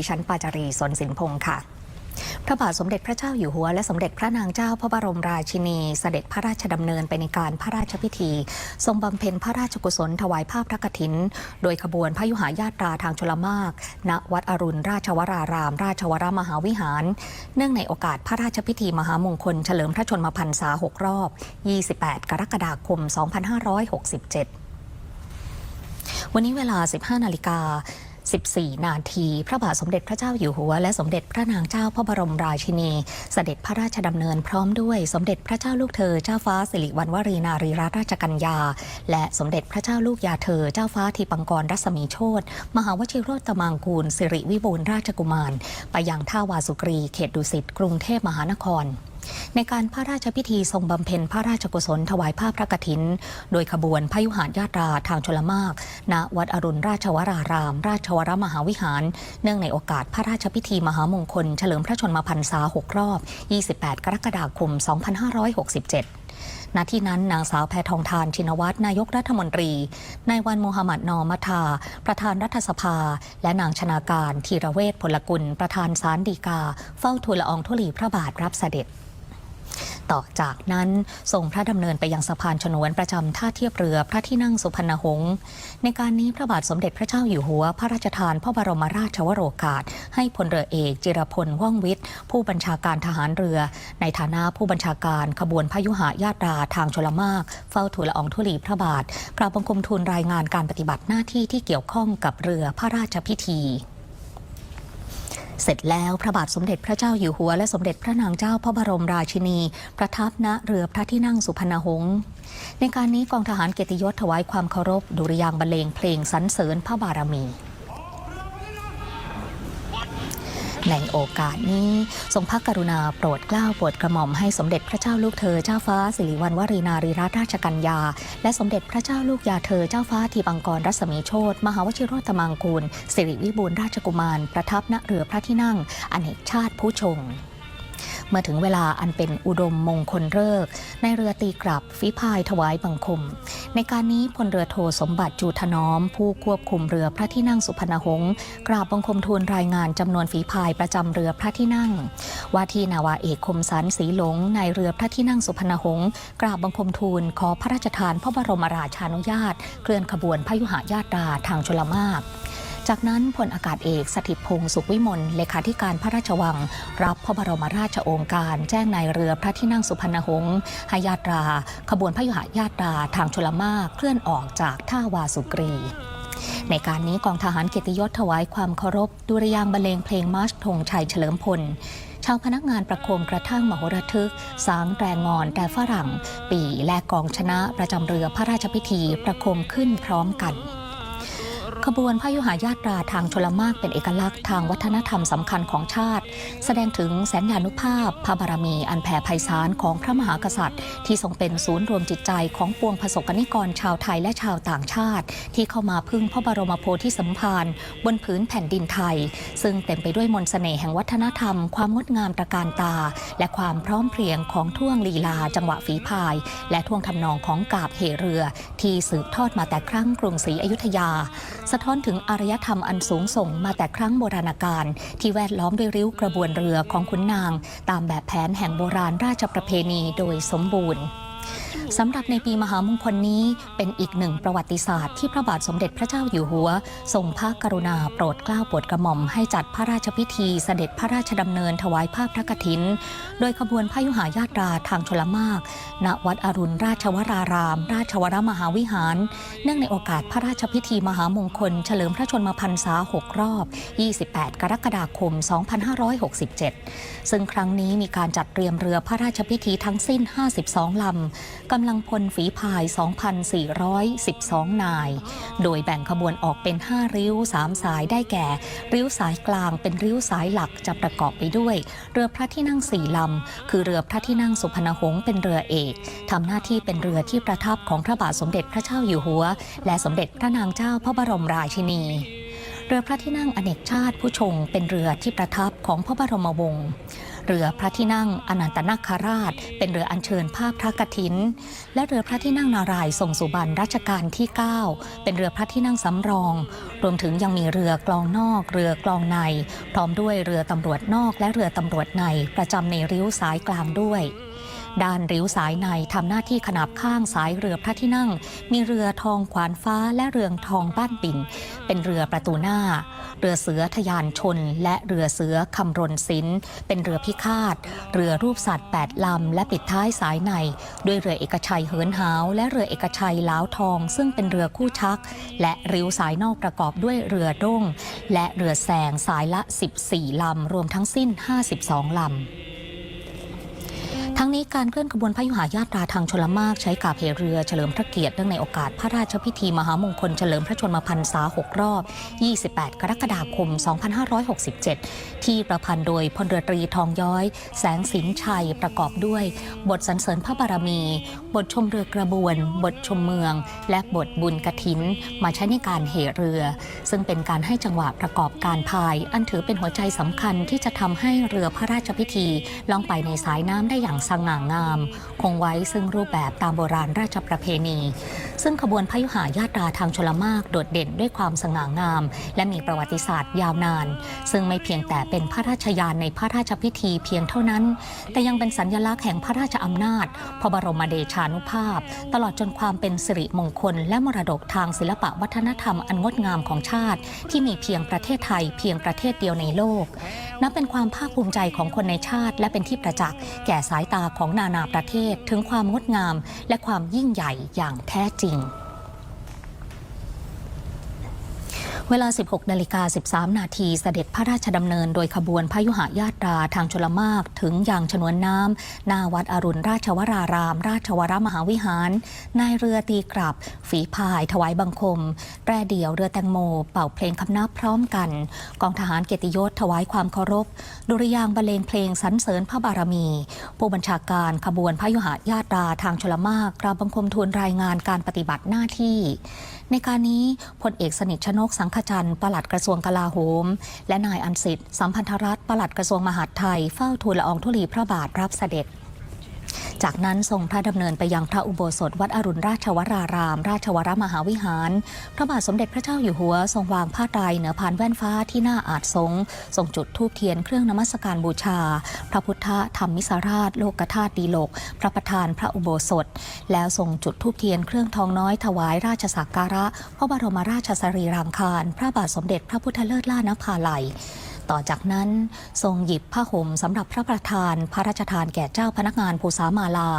ดิฉันปาจารีสนสินพงศ์ค่ะ พระบาทสมเด็จพระเจ้าอยู่หัว และสมเด็จพระนางเจ้าพระบรมราชินีเสด็จพระราชดำเนินไปในการพระราชพิธี ทรงบำเพ็ญพระราชกุศลถวายภาพพระกฐิน โดยขบวนพระยุหายาตราทางชลมาก ณ วัดอรุณราชวราราม ราชวรมหาวิหาร เนื่องในโอกาสพระราชพิธีมหามงคล เฉลิมพระชนมพรรษา 6 รอบ 28 กรกฎาคม 2567 วันนี้เวลา 15นาฬิกา 14 นาที พระบาทสมเด็จพระเจ้าอยู่หัว และสมเด็จพระนางเจ้าพระบรมราชินี เสด็จพระราชดำเนินพร้อมด้วยสมเด็จพระเจ้าลูกเธอเจ้าฟ้าสิริวัณวรีนารีรัตนราชกัญญา และสมเด็จพระเจ้าลูกยาเธอเจ้าฟ้าทีปังกรรัศมีโชตมหาวชิโรตมังกูลสิริวิบูลราชกุมาร ไปยังท่าวาสุกรี เขตดุสิตกรุงเทพมหานคร ในการพระราชพิธีทรงบำเพ็ญพระราชกุศลถวายภาพพระกฐิน โดยขบวนพยุหานยาตราทางชลมาก ณ วัดอรุณราชวราราม ราชวรมหาวิหาร เนื่องในโอกาสพระราชพิธีมหามงคล เฉลิมพระชนมพรรษา 6 รอบ 28 กรกฎาคม 2567ณที่นั้นนางสาวแพทองทานชินวัตรนายกรัฐมนตรี นายวันโมฮัมหมัดนอมัทา ประธานรัฐสภา และนางชนาการธีรเวชพลกุล ประธานศาลฎีกา เฝ้าทูลละอองธุลีพระบาทรับเสด็จ ต่อจากนั้นทรงพระดำเนินไปยังสะพานฉนวนประจำท่าเทียบเรือพระที่นั่งสุพรรณหงษ์ในการนี้พระบาทสมเด็จพระเจ้าอยู่หัว พระราชทานพระบรมราชวโรกาส ให้พลเรือเอกจิรพลว่องวิทย์ ผู้บัญชาการทหารเรือ ในฐานะผู้บัญชาการขบวนพยุหายาตราทางชลมาก เฝ้าทูลละอองธุลีพระบาทกราบบังคมทูลรายงานการปฏิบัติหน้าที่ที่เกี่ยวข้องกับเรือพระราชพิธี เสร็จแล้วพระบาทสมเด็จพระเจ้าอยู่หัว และสมเด็จพระนางเจ้าพระบรมราชินี ประทับณเรือพระที่นั่งสุพรรณหงษ์ในการนี้กองทหารเกียรติยศถวายความเคารพดุริยางบรรเลงเพลงสรรเสริญพระบารมี ในโอกาสนี้ ทรงพระกรุณาโปรดเกล้าโปรดกระหม่อมให้สมเด็จพระเจ้าลูกเธอเจ้าฟ้าสิริวัณวรีนารีรัตนราชกัญญา และสมเด็จพระเจ้าลูกยาเธอเจ้าฟ้าทีบังกรรัศมีโชตมหาวชิโรตมังคูลสิริวิบูลราชกุมาร ประทับณเรือพระที่นั่ง อเนกชาติผู้ชง เมื่อถึงเวลาอันเป็นอุดมมงคลเลิกษ์ในเรือตีกลับฝีพายถวายบังคม ในการนี้พลเรือโทสมบัติจูถนอม ผู้ควบคุมเรือพระที่นั่งสุพรรณหงษ์กราบบังคมทูลรายงานจำนวนฝีพายประจำเรือพระที่นั่ง ว่าที่นาวาเอกคมสันสีหลงในเรือพระที่นั่งสุพรรณหงษ์กราบบังคมทูลขอพระราชทานพระบรมราชานุญาต เคลื่อนขบวนพยุหญาตราทางชลมาก จากนั้นพลอากาศเอกสถิตพงศ์สุขวิมลเลขาธิการพระราชวัง รับพระบรมราชโองการ แจ้งในเรือพระที่นั่งสุพรรณหงษ์ให้ญาตรา ขบวนพยุหญาตราทางชลมาเคลื่อนออกจากท่าวาสุกรีในการนี้กองทหารเกียรติยศถวายความเคารพ ดุริยางบรรเลงเพลงมาร์ชธงชัยเฉลิมพล ชาวพนักงานประโคมกระทั่งมโหระทึก สางแตรงอนแต่ฝรั่ง ปีและกองชนะประจำเรือพระราชพิธีประโคมขึ้นพร้อมกัน ขบวนพยุหายาตราทางชลมากเป็นเอกลักษณ์ทางวัฒนธรรมสำคัญของชาติ แสดงถึงแสนยานุภาพพระบารมีอันแผ่ไพศาลของพระมหากษัตริย์ ที่ทรงเป็นศูนย์รวมจิตใจของปวงประสบกนิกรชาวไทยและชาวต่างชาติ ที่เข้ามาพึ่งพระบรมโพธิสมภารบนพื้นแผ่นดินไทย ซึ่งเต็มไปด้วยมนต์เสน่ห์แห่งวัฒนธรรม ความงดงามตระการตา และความพร้อมเพรียงของท่วงลีลา จังหวะฝีพาย และท่วงทำนองของกาบเหเรือ ที่สืบทอดมาแต่ครั้งกรุงศรีอยุธยาสะท้อนถึงอารยธรรมอันสูงส่งมาแต่ครั้งโบราณกาลที่แวดล้อมด้วยริ้วกระบวนเรือของขุนนาง ตามแบบแผนแห่งโบราณราชประเพณีโดยสมบูรณ์ สำหรับในปีมหามงคลนี้เป็นอีกหนึ่งประวัติศาสตร์ที่พระบาทสมเด็จพระเจ้าอยู่หัว ทรงพระกรุณาโปรดเกล้าโปรดกระหม่อมให้จัดพระราชพิธีเสด็จพระราชดำเนินถวายภาพพระกฐิน โดยขบวนพยุหายาตราทางชลมาก ณ วัดอรุณราชวราราม ราชวรมหาวิหาร เนื่องในโอกาสพระราชพิธีมหามงคล เฉลิมพระชนมพรรษา 6 รอบ 28 กรกฎาคม 2567 ซึ่งครั้งนี้มีการจัดเตรียมเรือพระราชพิธีทั้งสิ้น 52 ลำ กำลังพลฝีพาย 2,412 นาย โดยแบ่งขบวนออกเป็น 5 ริ้ว 3 สายได้แก่ ริ้วสายกลางเป็นริ้วสายหลักจะประกอบไปด้วย เรือพระที่นั่ง4ลำ คือเรือพระที่นั่งสุพรรณหงษ์เป็นเรือเอกทำหน้าที่เป็นเรือที่ประทับของพระบาทสมเด็จพระเจ้าอยู่หัว และสมเด็จพระนางเจ้าพระบรมราชินี เรือพระที่นั่งอเนกชาติผู้ชงเป็นเรือที่ประทับของพระบรมวงศ์เรือพระที่นั่งอนันตนาคราช เป็นเรืออัญเชิญภาพพระกฐิน และเรือพระที่นั่งนารายทรงสุบรรณรัชกาลที่ 9 เป็นเรือพระที่นั่งสำรอง รวมถึงยังมีเรือกลองนอก เรือกลองใน พร้อมด้วยเรือตำรวจนอกและเรือตำรวจในประจำในริ้วสายกลางด้วย ด้านริ้วสายในทำหน้าที่ขนาบข้างสายเรือพระที่นั่ง มีเรือทองขวานฟ้าและเรืองทองบ้านปิ่น เป็นเรือประตูหน้า เรือเสือทะยานชน และเรือเสือคำรณศิลป์เป็นเรือพิฆาต เรือรูปสัตว์ 8 ลำ และปิดท้ายสายใน ด้วยเรือเอกชัยเหินหาว และเรือเอกชัยล้าวทอง ซึ่งเป็นเรือคู่ชัก และริ้วสายนอกประกอบด้วยเรือด้งและเรือแสงสายละ 14 ลำ รวมทั้งสิ้น 52 ลำ ทั้งนี้การเคลื่อนขบวนพยุหายาตราทางชลมากใช้กาบเหเรือเฉลิมพระเกียรติเนื่องในโอกาสพระราชพิธีมหามงคลเฉลิมพระชนมพรรษา 6 รอบ 28 กรกฎาคม 2567 ที่ประพันธ์โดยพลเรือตรีทองย้อย แสงสินชัยประกอบด้วย บทสรรเสริญพระบารมี บทชมเรือกระบวน บทชมเมือง และบทบุญกถิน มาใช้ในการเหเรือ ซึ่งเป็นการให้จังหวะประกอบการพาย อันถือเป็นหัวใจสำคัญที่จะทำให้เรือพระราชพิธีล่องไปในสายน้ำได้อย่างสง่างาม คงไว้ซึ่งรูปแบบตามโบราณราชประเพณี ซึ่งขบวนพยุหายาตราทางชลมากโดดเด่นด้วยความสง่างาม และมีประวัติศาสตร์ยาวนาน ซึ่งไม่เพียงแต่เป็นพระราชยานในพระราชพิธีเพียงเท่านั้น แต่ยังเป็นสัญลักษณ์แห่งพระราชอำนาจ พระบรมเดชานุภาพ ตลอดจนความเป็นสิริมงคล และมรดกทางศิลปะวัฒนธรรมอันงดงามของชาติ ที่มีเพียงประเทศไทย เพียงประเทศเดียวในโลกนับเป็นความภาคภูมิใจของคนในชาติ และเป็นที่ประจักษ์แก่สายตาของนานาประเทศถึงความงดงามและความยิ่งใหญ่อย่างแท้จริง เวลา 16นาฬิกา13 นาทีเสด็จพระราชดำเนิน โดยขบวนพยุหายาตราทางชลมากถึงอย่างชนวนน้ำหนาวัดอรุณราชวราราม ราชวรมหาวิหาร นายเรือตีกลับ ฝีพาย ถวายบังคม แปรเดี่ยวเรือแตงโม เป่าเพลงคำนับพร้อมกัน กองทหารเกียรติยศถวายความเคารพ ดุริยางบรรเลงเพลงสรรเสริญพระบารมี ผู้บัญชาการขบวนพยุหายาตราทางชลมากกราบบังคมทูลรายงานการปฏิบัติหน้าที่ ในการนี้พลเอกสนิทชนกสังขจันทร์ปลัดกระทรวงกลาโหม และนายอันสิทธิ์สัมพันธรัฐปลัดกระทรวงมหาดไทยเฝ้าทูลละอองธุลีพระบาทรับเสด็จ จากนั้นทรงพระดำเนินไปยังพระอุโบสถวัดอรุณราชวราราม ราชวรมหาวิหาร พระบาทสมเด็จพระเจ้าอยู่หัว ทรงวางผ้าไตรเหนือพานแว่นฟ้าที่หน้าอาจสงฆ์ทรงจุดธูปเทียนเครื่องนมัสการบูชา พระพุทธธรรมมิสราช โลกธาตุดีโลก พระประธานพระอุโบสถ แล้วทรงจุดธูปเทียนเครื่องทองน้อยถวายราชสักการะ พระบรมราชสรีรางคาร พระบาทสมเด็จพระพุทธเลิศล่านภาลัย ต่อจากนั้นทรงหยิบผ้าห่มสำหรับพระประธานพระราชทานแก่เจ้าพนักงานภูษามาลา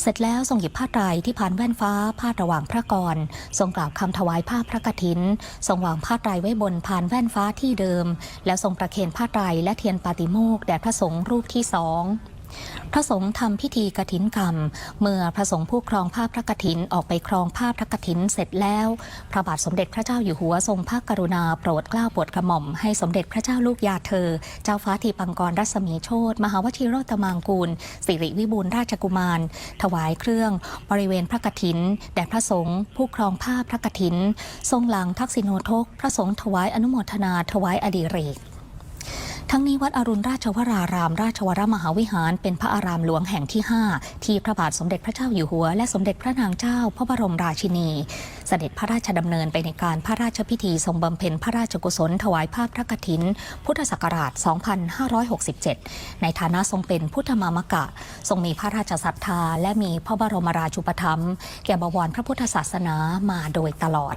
เสร็จแล้วทรงหยิบผ้าไตรที่ผ่านแว่นฟ้าพาดระหว่างพระกร ทรงกล่าวคำถวายผ้าพระกฐิน ทรงวางผ้าไตรไว้บนผานแว่นฟ้าที่เดิม แล้วทรงประเคนผ้าไตรและเทียนปาติโมกแด่พระสงฆ์รูปที่สอง พระสงฆ์ทำพิธีกฐินกรรม เมื่อพระสงฆ์ผู้ครองผ้าพระกฐินออกไปครองผ้าพระกฐินเสร็จแล้ว พระบาทสมเด็จพระเจ้าอยู่หัวทรงพระกรุณาโปรดเกล้าโปรดกระหม่อมให้สมเด็จพระเจ้าลูกยาเธอ เจ้าฟ้าทีปังกรรัศมีโชตมหาวชิโรตมางกูล สิริวิบูลราชกุมาร ถวายเครื่องบริเวณพระกฐิน แด่พระสงฆ์ผู้ครองผ้าพระกฐิน ทรงหลังทักษิโนทก พระสงฆ์ถวายอนุโมทนาถวายอดีเรก ทั้งนี้วัดอรุณราชวราราม ราชวรมหาวิหาร เป็นพระอารามหลวงแห่งที่ 5 ที่พระบาทสมเด็จพระเจ้าอยู่หัว และสมเด็จพระนางเจ้า พระบรมราชินี เสด็จพระราชดำเนินไปในการพระราชพิธีทรงบำเพ็ญพระราชกุศลถวายภาพพระกฐิน พุทธศักราช 2567 ในฐานะทรงเป็นพุทธมามกะ ทรงมีพระราชศรัทธา และมีพระบรมราชูปถัมภ์แก่บวรพระพุทธศาสนามาโดยตลอด